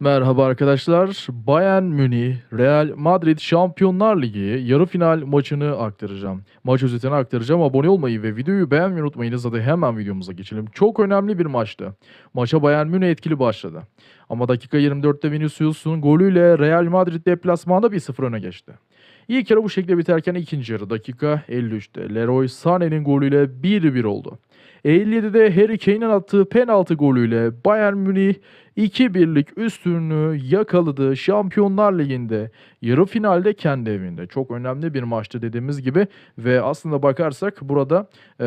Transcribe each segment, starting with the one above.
Merhaba arkadaşlar. Bayern Münih, Real Madrid Şampiyonlar Ligi yarı final maçını aktaracağım. Maç özetini aktaracağım. Abone olmayı ve videoyu beğenmeyi unutmayınız. Hadi hemen videomuza geçelim. Çok önemli bir maçtı. Maça Bayern Münih etkili başladı. Ama dakika 24'te Vinicius'un golüyle Real Madrid deplasmanda 1-0 öne geçti. İlk yarı bu şekilde biterken ikinci yarı dakika 53'te Leroy Sané'nin golüyle 1-1 oldu. 57'de Harry Kane'in attığı penaltı golüyle Bayern Münih 2-1'lik üstünlüğü yakaladı. Şampiyonlar Ligi'nde yarı finalde kendi evinde. Çok önemli bir maçtı dediğimiz gibi ve aslında bakarsak burada eee,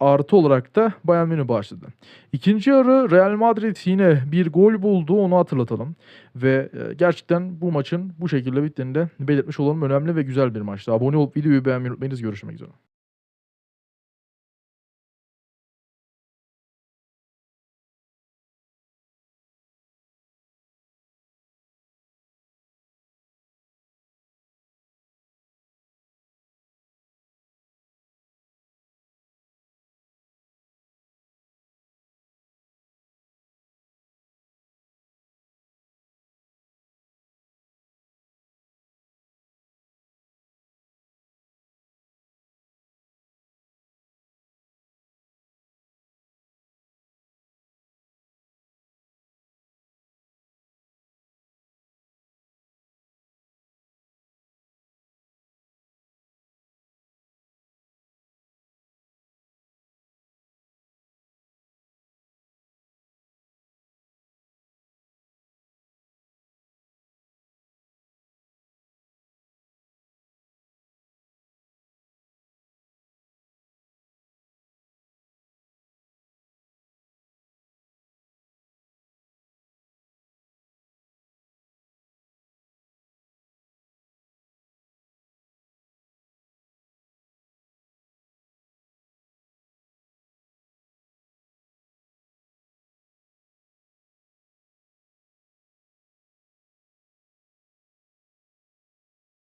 artı olarak da Bayern Münih başladı. İkinci yarı Real Madrid yine bir gol buldu onu hatırlatalım. Ve e, gerçekten bu maçın bu şekilde bittiğini de belirtmiş olalım. Önemli ve güzel bir maçtı. Abone olup videoyu beğenmeyi unutmayınız. Görüşmek üzere.